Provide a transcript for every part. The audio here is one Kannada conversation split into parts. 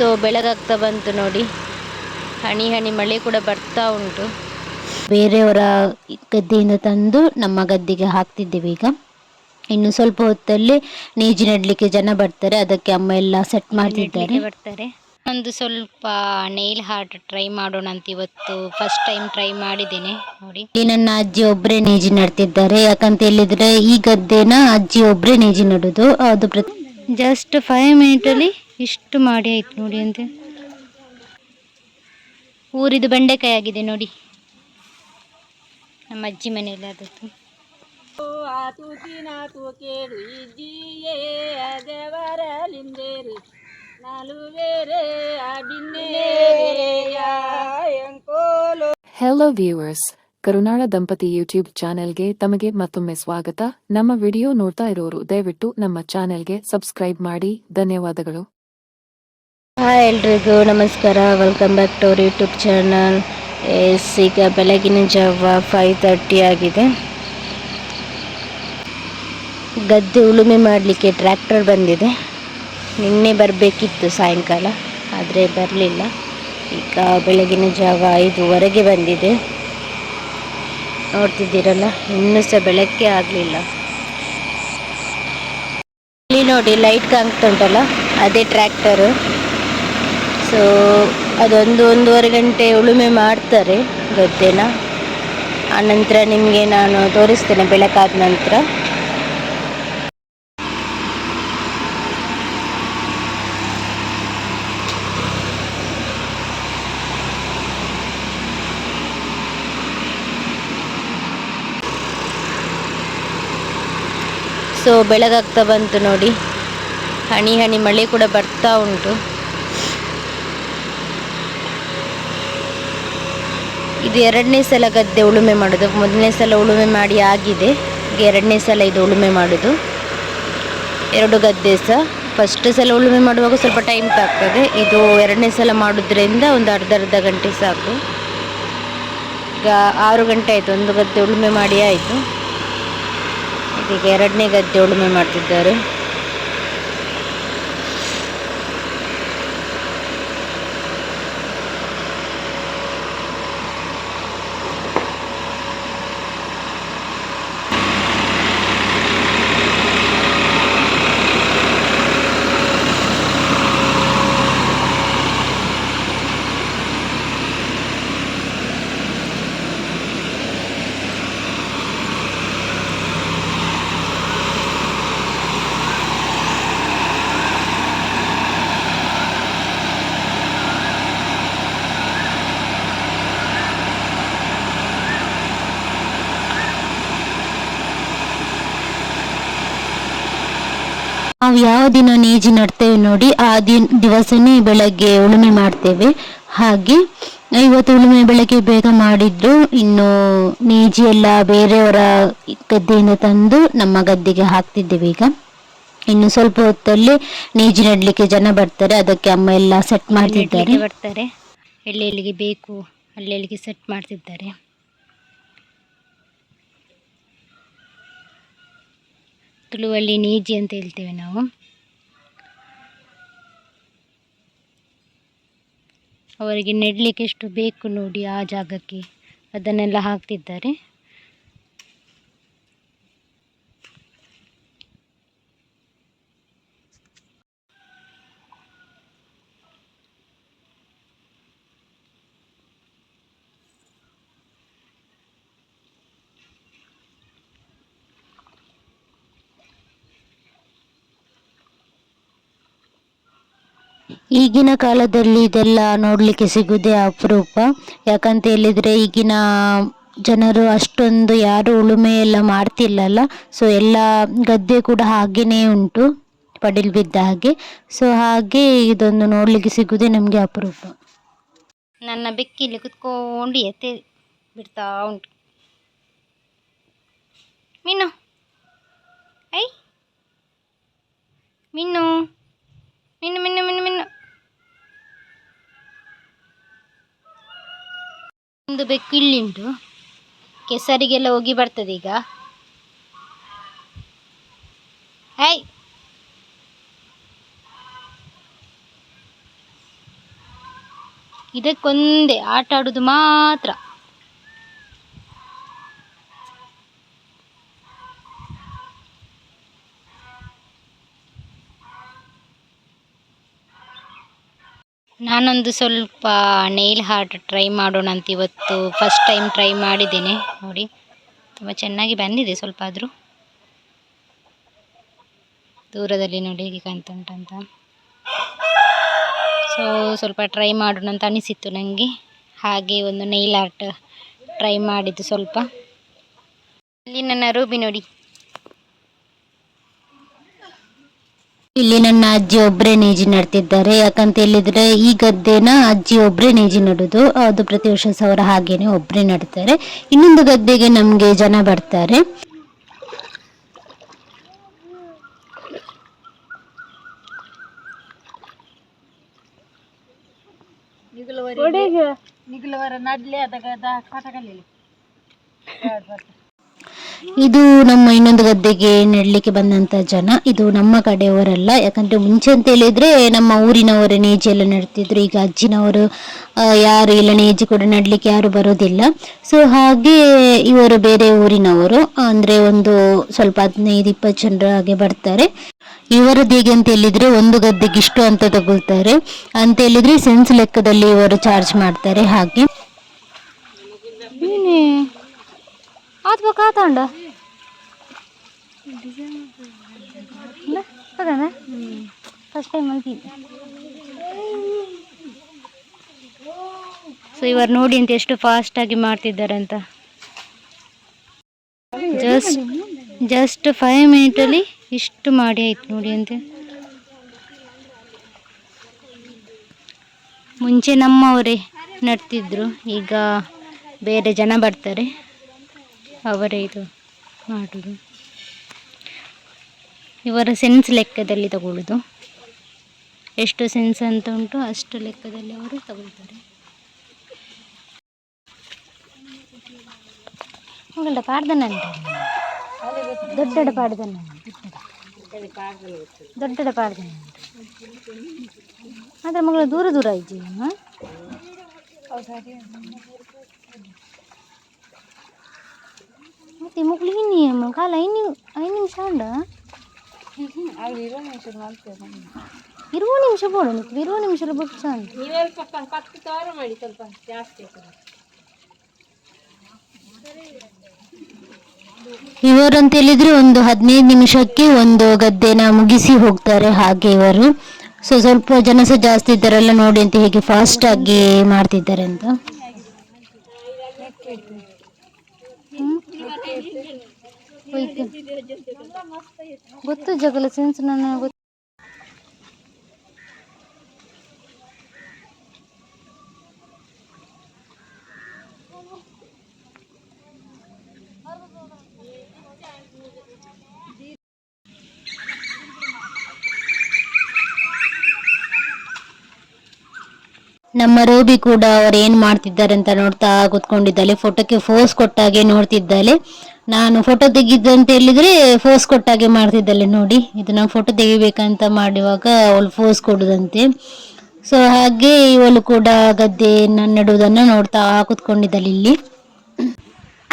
ಸೊ ಬೆಳಗಾಗ್ತಾ ಬಂತು ನೋಡಿ. ಹನಿ ಹನಿ ಮಳೆ ಕೂಡ ಬರ್ತಾ ಉಂಟು. ಬೇರೆಯವರ ಗದ್ದೆಯಿಂದ ತಂದು ನಮ್ಮ ಗದ್ದೆಗೆ ಹಾಕ್ತಿದ್ದೇವೆ ಈಗ. ಇನ್ನು ಸ್ವಲ್ಪ ಹೊತ್ತಲ್ಲಿ ನೀಜಿ ನೆಡ್ಲಿಕ್ಕೆ ಜನ ಬರ್ತಾರೆ. ಅದಕ್ಕೆ ಅಮ್ಮ ಎಲ್ಲ ಸೆಟ್ ಮಾಡ್ತಿದ್ದಾರೆ. ಬರ್ತಾರೆ. ಒಂದು ಸ್ವಲ್ಪ ನೇಲ್ ಹಾರ್ಟ್ ಟ್ರೈ ಮಾಡೋಣ ಅಂತ ಇವತ್ತು ಫಸ್ಟ್ ಟೈಮ್ ಟ್ರೈ ಮಾಡಿದ್ದೇನೆ ನೋಡಿ. ಇಲ್ಲಿ ನನ್ನ ಅಜ್ಜಿ ಒಬ್ಬರೇ ನೇಜಿ ನಡ್ತಿದ್ದಾರೆ. ಯಾಕಂತ ಹೇಳಿದ್ರೆ ಈ ಗದ್ದೆನ ಅಜ್ಜಿ ಒಬ್ಬರೇ ನೇಜಿ ನಡುದು. ಅದು ಜಸ್ಟ್ ಫೈವ್ ಮಿನಿಟ್ ಅಲ್ಲಿ ಇಷ್ಟು ಮಾಡಿ ಆಯ್ತು ನೋಡಿ ಅಂತ ಊರಿದು ಬೆಂಡೆಕಾಯಿ ಆಗಿದೆ ನೋಡಿ. ನಮ್ಮ ಅಜ್ಜಿ ಮನೆಯಲ್ಲಿ ಆದದ್ದು. ಆತುಕಿನಾತು ಕೇಳು ಇಜ್ಜಿಯೇ ದೇವರಲಿಂದೇರು ನಾಲು ಬೇರೆ ಅಬಿನ್ನೇರೆಯ ಎಂಕೋಲು. ಹೆಲೋ ವ್ಯೂವರ್ಸ್ ಕರುನಾಳ ದಂಪತಿ ಯೂಟ್ಯೂಬ್ ಚಾನೆಲ್ಗೆ ತಮಗೆ ಮತ್ತೊಮ್ಮೆ ಸ್ವಾಗತ. ನಮ್ಮ ವಿಡಿಯೋ ನೋಡ್ತಾ ಇರೋರು ದಯವಿಟ್ಟು ನಮ್ಮ ಚಾನೆಲ್ಗೆ ಸಬ್ಸ್ಕ್ರೈಬ್ ಮಾಡಿ. ಧನ್ಯವಾದಗಳು. ಹಾಯ್ ಎಲ್ರಿಗೂ ನಮಸ್ಕಾರ. Welcome back to our YouTube channel yes ಈಗ ಬೆಳಗಿನ ಜಾವ ಫೈವ್ ತರ್ಟಿ ಆಗಿದೆ. ಗದ್ದೆ ಉಳುಮೆ ಮಾಡಲಿಕ್ಕೆ ಟ್ರ್ಯಾಕ್ಟರ್ ಬಂದಿದೆ. ನಿನ್ನೆ ಬರಬೇಕಿತ್ತು ಸಾಯಂಕಾಲ, ಆದರೆ ಬರಲಿಲ್ಲ. ಈಗ ಬೆಳಗಿನ ಜಾವ ಐದುವರೆಗೆ ಬಂದಿದೆ. ನೋಡ್ತಿದ್ದೀರಲ್ಲ, ಇನ್ನೂ ಸಹ ಬೆಳಗ್ಗೆ ಆಗಲಿಲ್ಲ. ಇಲ್ಲಿ ನೋಡಿ ಲೈಟ್ ಕಾಣ್ತಾ ಅದೇ ಟ್ರ್ಯಾಕ್ಟರು ಸೊ ಅದೊಂದು ಒಂದೂವರೆ ಗಂಟೆ ಉಳುಮೆ ಮಾಡ್ತಾರೆ ಗದ್ದೆನ. ಆನಂತರ ನಿಮಗೆ ನಾನು ತೋರಿಸ್ತೇನೆ ಬೆಳಕಾದ ನಂತರ. ಸೊ ಬೆಳಗಾಗ್ತಾ ಬಂತು ನೋಡಿ. ಹನಿ ಹನಿ ಮಳೆ ಕೂಡ ಬರ್ತಾ ಉಂಟು. ಇದು ಎರಡನೇ ಸಲ ಗದ್ದೆ ಉಳುಮೆ ಮಾಡೋದು. ಮೊದಲನೇ ಸಲ ಉಳುಮೆ ಮಾಡಿ ಆಗಿದೆ. ಈಗ ಎರಡನೇ ಸಲ ಇದು ಉಳುಮೆ ಮಾಡೋದು. ಎರಡು ಗದ್ದೆ ಸಹ. ಫಸ್ಟ್ ಸಲ ಉಳುಮೆ ಮಾಡುವಾಗ ಸ್ವಲ್ಪ ಟೈಮ್ ತಾಗ್ತದೆ. ಇದು ಎರಡನೇ ಸಲ ಮಾಡೋದ್ರಿಂದ ಒಂದು ಅರ್ಧ ಅರ್ಧ ಗಂಟೆ ಸಾಕು. ಈಗ ಆರು ಗಂಟೆ ಆಯಿತು. ಒಂದು ಗದ್ದೆ ಉಳುಮೆ ಮಾಡಿ ಆಯಿತು. ಇದೀಗ ಎರಡನೇ ಗದ್ದೆ ಉಳುಮೆ ಮಾಡ್ತಿದ್ದಾರೆ. ನಾವು ಯಾವ ದಿನ ನೇಜಿ ನಡ್ತೇವೆ ನೋಡಿ ಆ ದಿನ ದಿವಸನೇ ಬೆಳಗ್ಗೆ ಉಳುಮೆ ಮಾಡ್ತೇವೆ. ಹಾಗೆ ಇವತ್ತು ಉಳುಮೆ ಬೆಳಗ್ಗೆ ಬೇಗ ಮಾಡಿದ್ರು ಇನ್ನು ನೇಜಿ ಎಲ್ಲ ಬೇರೆಯವರ ಗದ್ದೆಯಿಂದ ತಂದು ನಮ್ಮ ಗದ್ದೆಗೆ ಹಾಕ್ತಿದ್ದೇವೆ ಈಗ. ಇನ್ನು ಸ್ವಲ್ಪ ಹೊತ್ತಲ್ಲಿ ನೇಜಿ ನೆಡ್ಲಿಕ್ಕೆ ಜನ ಬರ್ತಾರೆ ಅದಕ್ಕೆ ಅಮ್ಮ ಎಲ್ಲ ಸೆಟ್ ಮಾಡ್ತಿದ್ದಾರೆ. ಬರ್ತಾರೆ. ಎಲ್ಲೆಲ್ಲಿಗೆ ಬೇಕು ಅಲ್ಲೆಲ್ಲಿಗೆ ಸೆಟ್ ಮಾಡ್ತಿದ್ದಾರೆ. ತುಳುವಲ್ಲಿ ನೀಜಿ ಅಂತ ಹೇಳ್ತೇವೆ ನಾವು. ಅವರಿಗೆ ನೆಡಲಿಕ್ಕೆ ಎಷ್ಟು ಬೇಕು ನೋಡಿ ಆ ಜಾಗಕ್ಕೆ ಅದನ್ನೆಲ್ಲ ಹಾಕ್ತಿದ್ದಾರೆ. ಈಗಿನ ಕಾಲದಲ್ಲಿ ಇದೆಲ್ಲ ನೋಡಲಿಕ್ಕೆ ಸಿಗುವುದೇ ಅಪರೂಪ. ಯಾಕಂತ ಹೇಳಿದರೆ ಈಗಿನ ಜನರು ಅಷ್ಟೊಂದು ಯಾರು ಉಳುಮೆ ಎಲ್ಲ ಮಾಡ್ತಿಲ್ಲಲ್ಲ. ಸೊ ಎಲ್ಲ ಗದ್ದೆ ಕೂಡ ಹಾಗೆಯೇ ಉಂಟು ಪಡಿಲು ಬಿದ್ದ ಹಾಗೆ. ಸೊ ಹಾಗೆ ಇದೊಂದು ನೋಡಲಿಕ್ಕೆ ಸಿಗುವುದೇ ನಮಗೆ ಅಪರೂಪ. ನನ್ನ ಬೆಕ್ಕಿಲ್ಲಿ ಕುತ್ಕೊಂಡು ಎತ್ತೆ ಬಿಡ್ತಾ ಉಂಟು. ಮೀನು. ಐ. ಮಿನ್ನು ಮಿನ್ನು ಮಿನ್ನು ಮಿನ್ನು ಮಿನ್ನು. ಒಂದು ಬೆಕ್ಕು ಇಲ್ಲಿ ಉಂಟು ಕೆಸರಿಗೆಲ್ಲ ಹೋಗಿ ಬರ್ತದೆ ಈಗ. ಐ ಇದಕ್ಕೊಂದೇ ಆಟ ಆಡೋದು ಮಾತ್ರ. ನಾನೊಂದು ಸ್ವಲ್ಪ ನೇಲ್ ಹಾರ್ಟ್ ಟ್ರೈ ಮಾಡೋಣ ಅಂತ ಇವತ್ತು ಫಸ್ಟ್ ಟೈಮ್ ಟ್ರೈ ಮಾಡಿದ್ದೇನೆ. ನೋಡಿ, ತುಂಬ ಚೆನ್ನಾಗಿ ಬಂದಿದೆ ಸ್ವಲ್ಪ ಆದರೂ. ದೂರದಲ್ಲಿ ನೋಡಿ ಹೇಗೆ ಕಾಣ್ತಾ ಉಂಟಂತ ಸೊ ಸ್ವಲ್ಪ ಟ್ರೈ ಮಾಡೋಣ ಅಂತ ಅನಿಸಿತ್ತು ನನಗೆ ಹಾಗೆ ಒಂದು ನೈಲ್ ಆರ್ಟ್ ಟ್ರೈ ಮಾಡಿದ್ದು ಸ್ವಲ್ಪ. ಇಲ್ಲಿ ನನ್ನ ರೂಬಿ ನೋಡಿ. ಇಲ್ಲಿ ನನ್ನ ಅಜ್ಜಿ ಒಬ್ಬರೇ ನೇಜಿ ನಡ್ತಿದ್ದಾರೆ. ಯಾಕಂತ ಹೇಳಿದ್ರೆ ಈ ಗದ್ದೆನ ಅಜ್ಜಿ ಒಬ್ಬರೇ ನೇಜಿ ನಡುದು. ಅದು ಪ್ರತಿ ವರ್ಷ ಸಾವಿರ ಹಾಗೇನೆ ಒಬ್ಬರೇ ನಡ್ತಾರೆ. ಇನ್ನೊಂದು ಗದ್ದೆಗೆ ನಮಗೆ ಜನ ಬರ್ತಾರೆ. ನಡ್ಲಿ ಅದಾಗ ಕಟಕಲ್ಲಿ ಇದು ನಮ್ಮ ಇನ್ನೊಂದು ಗದ್ದೆಗೆ ನೆಡ್ಲಿಕ್ಕೆ ಬಂದಂತ ಜನ. ಇದು ನಮ್ಮ ಕಡೆಯವರಲ್ಲ. ಯಾಕಂದ್ರೆ ಮುಂಚೆ ಅಂತ ಹೇಳಿದ್ರೆ ನಮ್ಮ ಊರಿನವರು ನೇಜಿ ಎಲ್ಲ ನೆಡ್ತಿದ್ರು. ಈಗ ಅಜ್ಜಿನವರು ಯಾರು ಇಲ್ಲ, ನೇಜಿ ಕೂಡ ನೆಡ್ಲಿಕ್ಕೆ ಯಾರು ಬರೋದಿಲ್ಲ. ಸೊ ಹಾಗೆ ಇವರು ಬೇರೆ ಊರಿನವರು. ಅಂದ್ರೆ ಒಂದು ಸ್ವಲ್ಪ ಹದಿನೈದು, ಇಪ್ಪತ್ತು ಜನರ ಹಾಗೆ ಬರ್ತಾರೆ. ಇವರದ್ದು ಹೇಗೆ ಅಂತ ಹೇಳಿದ್ರೆ ಒಂದು ಗದ್ದೆಗೆ ಇಷ್ಟು ಅಂತ ತಗೊಳ್ತಾರೆ. ಅಂತ ಹೇಳಿದ್ರೆ ಸೆನ್ಸ್ ಲೆಕ್ಕದಲ್ಲಿ ಇವರು ಚಾರ್ಜ್ ಮಾಡ್ತಾರೆ ಹಾಗೆ. ಫಸ್ಟ್ ಟೈಮ್ ಸೊ ಇವರು ನೋಡಿ ಅಂತ ಎಷ್ಟು ಫಾಸ್ಟ್ ಆಗಿ ಮಾಡ್ತಿದ್ದಾರೆ ಅಂತ ಜಸ್ಟ್ ಜಸ್ಟ್ ಫೈವ್ ಮಿನಿಟಲ್ಲಿ ಇಷ್ಟು ಮಾಡಿ ಆಯ್ತು ನೋಡಿ ಅಂತೆ. ಮುಂಚೆ ನಮ್ಮವರೇ ನಡ್ತಿದ್ರು, ಈಗ ಬೇರೆ ಜನ ಬರ್ತಾರೆ. ಅವರೇ ಇದು ಮಾಡೋದು. ಇವರ ಸೆನ್ಸ್ ಲೆಕ್ಕದಲ್ಲಿ ತಗೊಳ್ಳೋದು ಎಷ್ಟು ಸೆನ್ಸ್ ಅಂತ ಉಂಟು ಅಷ್ಟು ಲೆಕ್ಕದಲ್ಲಿ ಅವರು ತಗೊಳ್ತಾರೆ. ಹೋಗಲ್ಲ ಪಾಡ್ದನ ದೊಡ್ಡ ಪಾಡ್ದನ ದೊಡ್ಡ ಪಾಡ್ದನ ಆದರೆ ಮಗಳು ದೂರ ದೂರ ಆಯ್ತು ಮತ್ತೆ ಮಗಳು ಇನ್ನಿ ಕಾಲ ಐದು ಐದು ನಿಮಿಷ ಉಂಡ ಇರುವ ನಿಮಿಷ ಬೋಡು ನಿಕ್ಕು ಇರುವ ನಿಮಿಷ ಚಂದ ಪತ್ತು ಸಾವಿರ ಮಾಡಿ ಸ್ವಲ್ಪ ಜಾಸ್ತಿ ಆಗ್ತದೆ ಇವರಂತ ಹೇಳಿದ್ರೆ ಒಂದು ಹದಿನೈದು ನಿಮಿಷಕ್ಕೆ ಒಂದು ಗದ್ದೆನ ಮುಗಿಸಿ ಹೋಗ್ತಾರೆ ಹಾಗೆ ಇವರು. ಸೊ ಸ್ವಲ್ಪ ಜನ ಸಹ ಜಾಸ್ತಿ ಇದ್ದಾರೆಲ್ಲ ನೋಡಿ ಅಂತ ಹೇಗೆ ಫಾಸ್ಟ್ ಆಗಿ ಮಾಡ್ತಿದ್ದಾರೆ ಅಂತ? ಹೋಯ್ತು. ಗೊತ್ತು ಜಗಲ ಸೆನ್ಸ್ ಗೊತ್ತು ನಮ್ಮ ರೋಬಿ ಕೂಡ ಅವ್ರು ಏನ್ ಮಾಡ್ತಿದ್ದಾರೆ ಅಂತ ನೋಡ್ತಾ ಕೂತ್ಕೊಂಡಿದ್ದಾಳೆ. ಫೋಟೋಕ್ಕೆ ಫೋಸ್ ಕೊಟ್ಟಾಗೆ ನೋಡ್ತಿದ್ದಾಳೆ. ನಾನು ಫೋಟೋ ತೆಗಿದಂತ ಹೇಳಿದ್ರೆ ಫೋಸ್ ಕೊಟ್ಟಾಗೆ ಮಾಡ್ತಿದ್ದಾಳೆ ನೋಡಿ. ಇದು ನಾವು ಫೋಟೋ ತೆಗಿಬೇಕಂತ ಮಾಡುವಾಗ ಅವಳು ಫೋಸ್ ಕೊಡುದಂತೆ. ಸೊ ಹಾಗೆ ಇವಳು ಕೂಡ ಗದ್ದೆ ನೆಡುವುದನ್ನು ನೋಡ್ತಾ ಕೂತ್ಕೊಂಡಿದ್ದಾಳೆ ಇಲ್ಲಿ.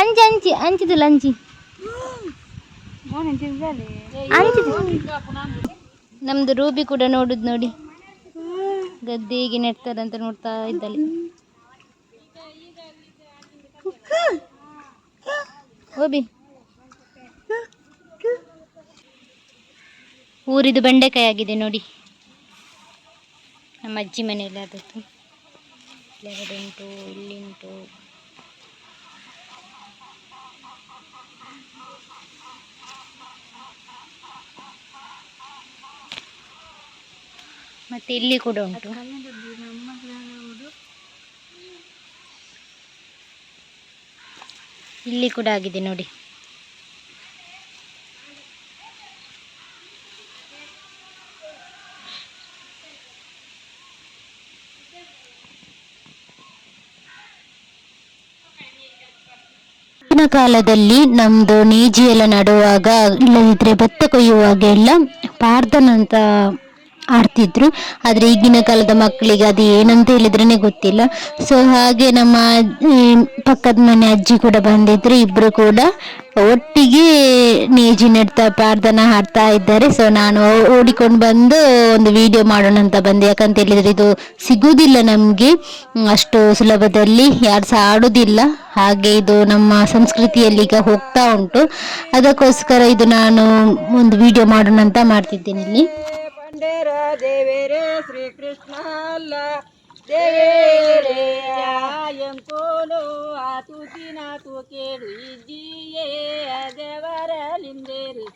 ಅಂಜಿ ಅಂಚಿ ಅಂಚಿದಲ್ಲ ಅಂಚಿ ನಮ್ದು ರೂಬಿ ಕೂಡ ನೋಡುದು ನೋಡಿ. ಗದ್ದೆ ನೆಡ್ತಾರೆ ಅಂತ ನೋಡ್ತಾ ಇದ್ದಾಳೆ ಹೋಬಿ ಊರಿದು ಬೆಂಡೆಕಾಯಿ ಆಗಿದೆ ನೋಡಿ. ನಮ್ಮ ಅಜ್ಜಿ ಮನೆಯಲ್ಲಿ ಆದದ್ದು. ಇಲ್ಲಿ ಉಂಟು ಮತ್ತೆ ಇಲ್ಲಿ ಕೂಡ ಉಂಟು. ಇಲ್ಲಿ ಕೂಡ ಆಗಿದೆ ನೋಡಿ. ಹಿಂದಿನ ಕಾಲದಲ್ಲಿ ನಮ್ಮದು ನೀಜಿ ಎಲ್ಲ ನಡುವಾಗ ಇಲ್ಲದಿದ್ರೆ ಭತ್ತ ಕೊಯ್ಯುವಾಗ ಎಲ್ಲ ಪಾರ್ದನಂತ ಆಡ್ತಿದ್ರು. ಆದರೆ ಈಗಿನ ಕಾಲದ ಮಕ್ಕಳಿಗೆ ಅದು ಏನಂತ ಹೇಳಿದ್ರೇ ಗೊತ್ತಿಲ್ಲ. ಸೊ ಹಾಗೆ ನಮ್ಮ ಪಕ್ಕದ ಮನೆ ಅಜ್ಜಿ ಕೂಡ ಬಂದಿದ್ರು. ಇಬ್ಬರು ಕೂಡ ಒಟ್ಟಿಗೆ ನೇಜಿ ನೆಡ್ತಾ ಪ್ರಾರ್ಥನಾ ಹಾಡ್ತಾ ಇದ್ದಾರೆ. ಸೊ ನಾನು ಓಡಿಕೊಂಡು ಬಂದು ಒಂದು ವಿಡಿಯೋ ಮಾಡೋಣ ಅಂತ ಬಂದೆ. ಯಾಕಂತ ಹೇಳಿದ್ರೆ ಇದು ಸಿಗುವುದಿಲ್ಲ ನಮಗೆ. ಅಷ್ಟು ಸುಲಭದಲ್ಲಿ ಯಾರು ಸಹ ಆಡೋದಿಲ್ಲ. ಹಾಗೆ ಇದು ನಮ್ಮ ಸಂಸ್ಕೃತಿಯಲ್ಲಿ ಈಗ ಹೋಗ್ತಾ ಉಂಟು. ಅದಕ್ಕೋಸ್ಕರ ಇದು ನಾನು ಒಂದು ವಿಡಿಯೋ ಮಾಡೋಣ ಅಂತ ಮಾಡ್ತಿದ್ದೇನೆ ಇಲ್ಲಿ. ಪಂಡೇರ ದೇವೇರೆ ಶ್ರೀಕೃಷ್ಣ ಅಲ್ಲ ದೇವೇರೆ ಎಂಕೋಲು ಆತುಕಿನ ತೂಕೇಡು ಇಜ್ಜಿಯೇ ದೇವರಲಿಂದೇರು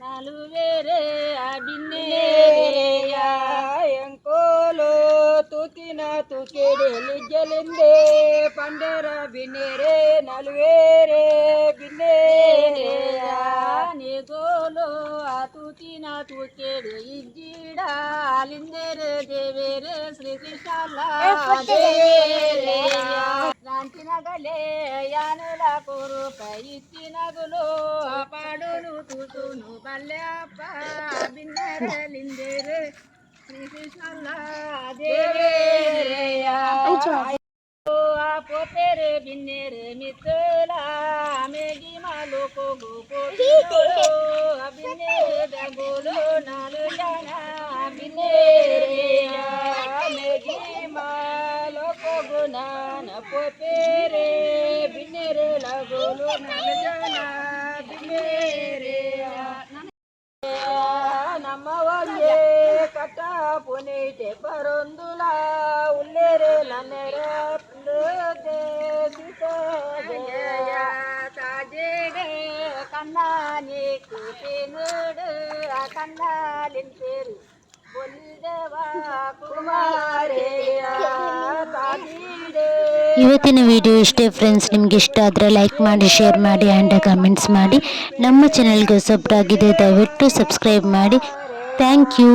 ನಾಲುವೇರೆ ಅಬಿನ್ನೇರೆಯ ಎಂಕೋಲು ತೂತಿನ ತೂಕೇಡು ಲಿಜ್ಜಲಿಂದೆ ಪಂಡೇರ ಬಿನ್ನೇರೆ ನಲುವೇರೆ ದೇವೇರೆ ಶ್ರೀಕೃಷ್ಣ ಕ್ರಾಂತಿನಗಲೇ ಯಾನುಲ ಕುರುಪ ಇತ್ತಿನಗುಲು ಪಾಡುನು ತೂತುನು ಬಲ್ಯಪ್ಪ ಬಿನ್ನರಲಿಂದೇರೆ ಶ್ರೀಕೃಷ್ಣ ದೇವೇರೆಯ ಆ ಪೋತೆರೆ ಬಿನ್ನೆರೆ ಮಿತ್ತಲ ಮೇಗಿ ಮಾಲು ಕೋಗು ಕೋಗಿಲು ಬಿನ್ನೆರೆ ದಗೋಲು ನಾಲು ಜನ ಬಿನ್ನೆರೆಯ ಒಂದೇ ಕಟ್ಟ ಪುನೀತೆ ಪರೊಂದುಲ ಉಲ್ಲೇರೆ ನನ್ನೆರ ತಾಜೇಗೆ ಕಣ್ಣಾನಿ ಕೂತೆ ನೋಡು ಆ ಕಣ್ಣಾಲಿಂತೇರು ಬೊಲ್ದೇವ ಕುಮಾರೇಯ ತಾಜೀಡೆ ಇವತ್ತಿನ ವಿಡಿಯೋ ಇಷ್ಟೇ ಫ್ರೆಂಡ್ಸ್ ನಿಮ್ಗೆ ಇಷ್ಟ ಆದರೆ ಲೈಕ್ ಮಾಡಿ ಶೇರ್ ಮಾಡಿ ಆ್ಯಂಡ್ ಕಮೆಂಟ್ಸ್ ಮಾಡಿ. ನಮ್ಮ ಚಾನಲ್ಗೆ ಆಗಿದೆ ದಯವಿಟ್ಟು ಸಬ್ಸ್ಕ್ರೈಬ್ ಮಾಡಿ. Thank you